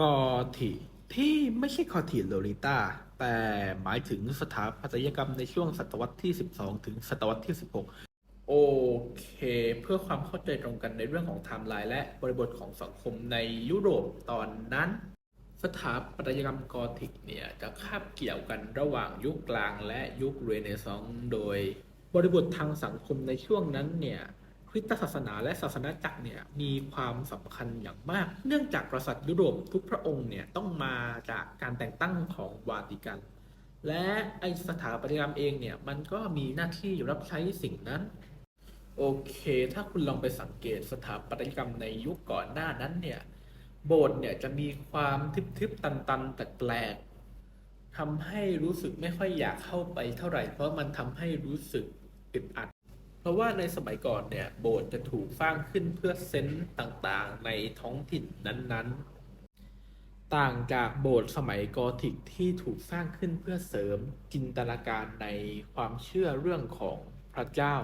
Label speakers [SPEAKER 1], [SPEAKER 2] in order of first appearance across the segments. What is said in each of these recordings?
[SPEAKER 1] กอธิที่ไม่ใช่กอธิโลลิต้าแต่หมายถึงสถาปัตยกรรมในช่วงศตวรรษที่ 12 ถึงศตวรรษที่ 16 โอเค เพื่อความเข้าใจตรงกันในเรื่องของไทม์ไลน์และบริบทของสังคมในยุโรปตอนนั้น สถาปัตยกรรมกอธิกเนี่ยจะคาบเกี่ยวกันระหว่างยุคกลางและยุคเรเนซองส์โดย บริบททางสังคมในช่วงนั้นเนี่ย คริสตศาสนาและศาสนาจักรเนี่ยมีความสำคัญอย่างมาก เนื่องจากกษัตริย์ยุโรปทุกพระองค์เนี่ยต้องมาจากการแต่งตั้งของวาติกัน และไอสถาปัตยกรรมเองเนี่ยมันก็มีหน้าที่รับใช้สิ่งนั้น โอเค ถ้าคุณลองไปสังเกตสถาปัตยกรรมในยุคก่อนหน้านั้นเนี่ยโบสถ์เนี่ยจะมีความทึบๆตันๆแปลกๆทำให้รู้สึกไม่ค่อยอยากเข้าไปเท่าไหร่ เพราะมันทำให้รู้สึกอึดอัด ราะว่าในสมัยก่อนเนี่ยโบสถ์จะถูกสร้างขึ้นเพื่อเซนต์ต่างๆ ในท้องถิ่นนั้นๆ ต่างจากโบสถ์สมัยกอธิกที่ถูกสร้างขึ้นเพื่อเสริมจินตนาการในความเชื่อเรื่องของพระเจ้า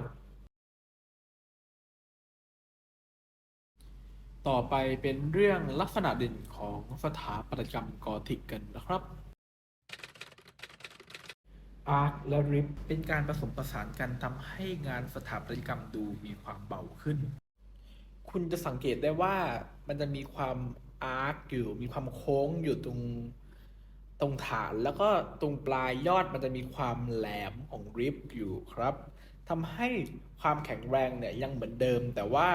[SPEAKER 1] ต่อไปเป็นเรื่องลักษณะเด่นของสถาปัตยกรรมกอธิกกันนะครับ อาร์คและริบเป็นการผสมผสานกันทำให้งานสถาปัตยกรรมดูมีความเบาขึ้น คุณจะสังเกตได้ว่ามันจะมีความอาร์คอยู่มีความโค้งอยู่ตรงตรงฐานแล้วก็ตรงปลายยอดมันจะมีความแหลมของริบอยู่ครับทำให้ความแข็งแรงเนี่ยยังเหมือนเดิม แต่ว่า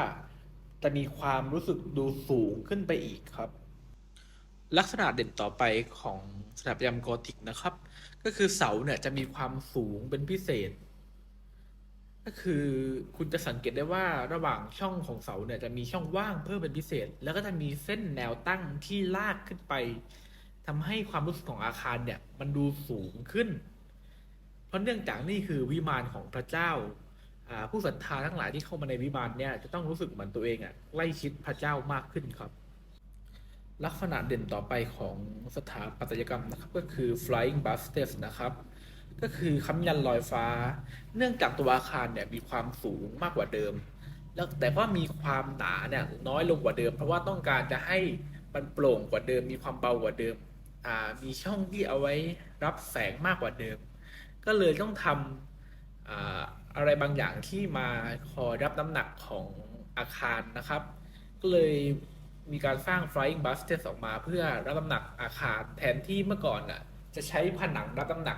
[SPEAKER 1] จะมีความรู้สึกดูสูงขึ้นไปอีกครับ ลักษณะเด่นต่อไปของสถาปัตยกรรมกอธิกนะครับ ก็คือเสาเนี่ยจะมีความสูงเป็นพิเศษ ก็คือคุณจะสังเกตได้ว่าระหว่างช่องของเสาเนี่ยจะมีช่องว่างเพิ่มเป็นพิเศษ แล้วก็จะมีเส้นแนวตั้งที่ลากขึ้นไปทำให้ความรู้สึกของอาคารเนี่ยมันดูสูงขึ้น เพราะเนื่องจากนี่คือวิมานของพระเจ้าผู้ศรัทธาทั้งหลายที่เข้ามาในวิมานเนี่ยจะต้องรู้สึกเหมือนตัวเองอะใกล้ชิดพระเจ้ามากขึ้นครับ ลักษณะเด่นต่อไปของสถาปัตยกรรมนะครับก็คือ flying busters นะครับ ก็คือค้ำยันลอยฟ้า เนื่องจากตัวอาคารเนี่ยมีความสูงมากกว่าเดิม แล้วแต่ว่ามีความหนาเนี่ยน้อยลงกว่าเดิม เพราะว่าต้องการจะให้มันโปร่งกว่าเดิม มีความเบากว่าเดิมอ่ามีช่องที่เอาไว้รับแสงมากกว่าเดิม ก็เลยต้องทำอ่าอะไรบางอย่างที่มาคอยรับน้ำหนักของอาคารนะครับ ก็เลย มีการสร้าง flying buses ออกมาเพื่อรับน้ำหนักอาคารแทนที่เมื่อก่อนน่ะจะใช้ผนังรับน้ำหนัก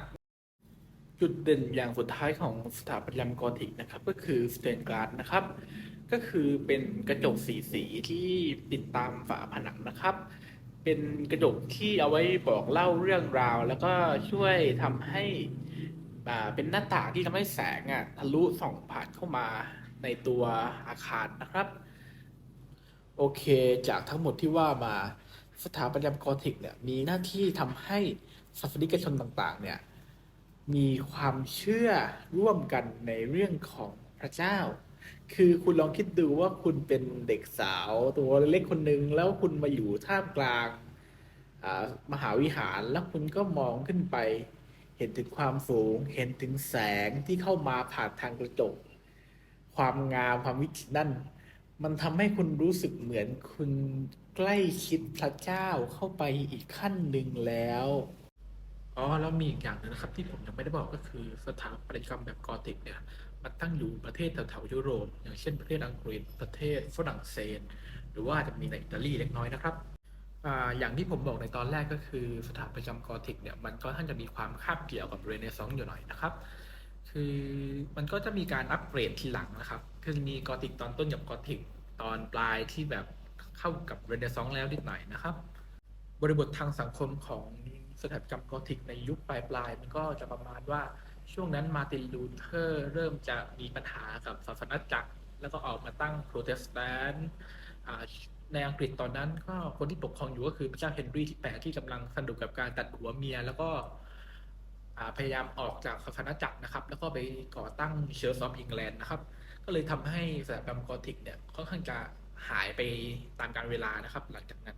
[SPEAKER 1] จุดเด่นอย่างสุดท้ายของสถาปัตยกรรมกอธิกนะครับ ก็คือสเตนการ์ดนะครับ ก็คือเป็นกระจกสีสีที่ติดตามฝาผนังนะครับ เป็นกระจกที่เอาไว้บอกเล่าเรื่องราว แล้วก็ช่วยทำให้อ่าเป็นหน้าต่างที่ทำให้แสงอะทะลุส่องผ่านเข้ามาในตัวอาคารนะครับ โอเค จากทั้งหมดที่ว่ามาสถาปัตยกรรมกอธิกเนี่ยมีหน้าที่ทำให้ศาสนิกชนต่างๆ เนี่ยมีความเชื่อร่วมกันในเรื่องของพระเจ้า คือคุณลองคิดดูว่าคุณเป็นเด็กสาวตัวเล็กคนหนึ่งแล้วคุณมาอยู่ท่ามกลางมหาวิหารแล้วคุณก็มองขึ้นไป เห็นถึงความสูง เห็นถึงแสงที่เข้ามาผ่านทางกระจก ความงามความวิจิตรนั่น มันทำให้คุณรู้สึกเหมือนคุณใกล้ชิดพระเจ้าเข้าไปอีกขั้นหนึ่งแล้ว อ๋อแล้วมีอีกอย่างหนึงนะครับ ที่ผมยังไม่ได้บอกก็คือสถาปัตยกรรมแบบกอธิกเนี่ยมันตั้งอยู่ประเทศแถวๆยุโรป อย่างเช่นประเทศอังกฤษประเทศฝรั่งเศส หรือว่าอาจจะมีในอิตาลีเล็กน้อยนะครับอ่าอย่างที่ผมบอกในตอนแรกก็คือสถาปัตยกรรมกอธิกเนี่ยมันก็ท่านจะมีความคาบเกี่ยวกับเรเนซองส์อยู่หน่อยนะครับ คือมันก็จะมีการอัปเกรดทีหลังนะครับ คือมีกอธิกตอนต้นกับกอธิกตอนปลายที่แบบเข้ากับเรเนซองส์แล้วนิดหน่อยนะครับ บริบททางสังคมของสถาปัตยกรรมกอธิกในยุคปลายๆมันก็จะประมาณว่าช่วงนั้นมาตินลูเทอร์เริ่มจะมีปัญหากับศาสนาจักร แล้วก็ออกมาตั้งโปรเตสแตนต์ในอังกฤษตอนนั้นก็คนที่ปกครองอยู่ก็คือพระเจ้าเฮนรี่ที่8ที่กำลังสนุกกับการตัดหัวเมีย แล้วก็ พยายามออกจากศาสนาจักรนะครับ แล้วก็ไปก่อตั้งเชอร์ชออฟอิงแลนด์นะครับ ก็เลยทำให้สถาปันกรอธิกเนี่ยค่อนข้างจะหายไปตามกาลเวลานะครับ หลังจากนั้น